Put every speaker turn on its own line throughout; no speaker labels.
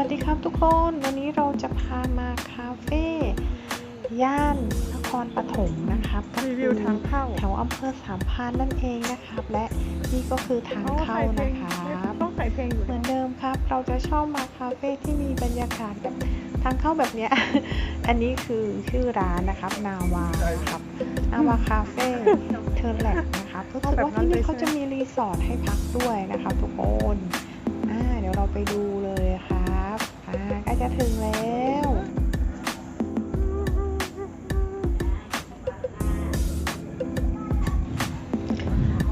วัสดีครับทุกคน วันนี้เราจะพามาคาเฟ่ย่านนครปฐมนะครับก็
รี
คื
วิวทางเข้า
แถวอำเภอสามพรานนั่นเองนะครับ และนี่ก็คือทางเข้านะครับ
ต้องใส่เพลงอยู่
เหมือนเดิมครับ เราจะชอบมาคาเฟ่ที่มีบรรยากาศแบบทางเข้าแบบเนี้ย อันนี้คือชื่อร้านนะครับ นาวานะครับนาวาคาเฟ่เทอร์แลกนะครับรู้สึกว่าที่นี่เขาจะมีรีสอร์ทให้พักด้วยนะครับทุกคนอ่าเดี๋ยวเราไปดูเจะถึงแล้ว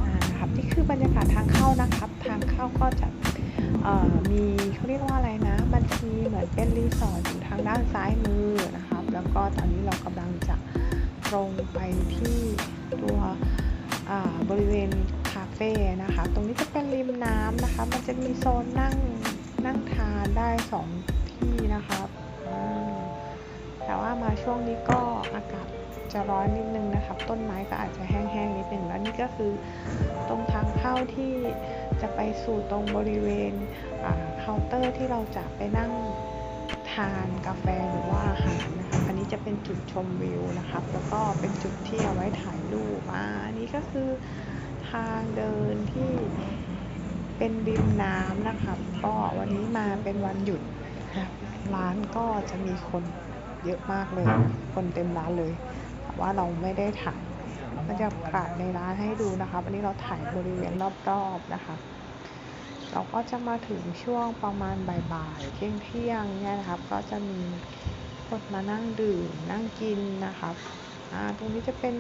อ่าครับนี่คือบรรยากาศทางเข้านะครับ ทางเข้าก็จะมีเขาเรียกว่าอะไรนะมันจะมีเหมือนเป็นรีสอร์ทอยู่ทางด้านซ้ายมือนะครับ แล้วก็ตอนนี้เรากำลังจะตรงไปที่ตัวบริเวณคาเฟ่นะคะ ตรงนี้จะเป็นริมน้ำนะคะ มันจะมีโซนนั่งนั่งทานได้สอง ที่นะครับแต่ว่ามาช่วงนี้ก็อากาศจะร้อนนิดนึงนะครับ ต้นไม้ก็อาจจะแห้งๆนิดนึงแล้วนี่ก็คือตรงทางเข้าที่จะไปสู่ตรงบริเวณเคาน์เตอร์ที่เราจะไปนั่งทานกาแฟหรือว่าอาหารนะครับอันนี้จะเป็นจุดชมวิวนะครับ แล้วก็เป็นจุดที่เอาไว้ถ่ายรูปอ่าอันนี้ก็คือทางเดินที่เป็นริมน้ำนะครับ ก็วันนี้มาเป็นวันหยุด รับร้านก็จะมีคนเยอะมากเลย คนเต็มร้านเลย แต่ว่าเราไม่ได้ถ่ายบรรยากาศในร้านให้ดูนะครับอันนี้เราถ่ายบริเวณรอบๆนะคะ เราก็จะมาถึงช่วงประมาณบ่ายๆเที่ยงๆเนี่ยนะครับ ก็จะมีคนมานั่งดื่มนั่งกินนะครับอ่าตรงนี้จะเป็น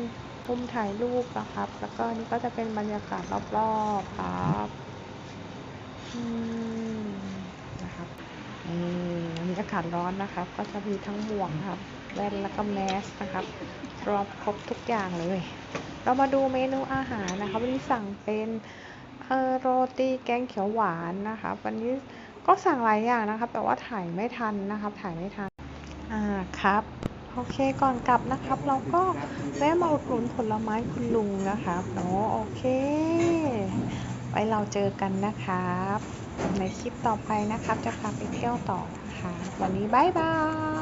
มุมถ่ายรูปนะครับ แล้วก็นี่ก็จะเป็นบรรยากาศรอบๆครับอืมนะครับนี่วันนี้อากาศร้อนนะครับ ก็จะมีทั้งหมวกครับแว่นแล้วก็แมสนะครับรอบครบทุกอย่างเลย เรามาดูเมนูอาหารนะคะวันนี้สั่งเป็นโรตีแกงเขียวหวานนะคะวันนี้ก็สั่งหลายอย่างนะครับแต่ว่าถ่ายไม่ทันนะครับ ถ่ายไม่ทันอ่าครับโอเคก่อนกลับนะครับ เราก็แวะมาอุดหนุนผลไม้คุณลุงนะครับเนาะโอเค ไว้เราเจอกันนะครับ ในคลิปต่อไปนะครับ จะพาไปเที่ยวต่อ วันนี้บายบาย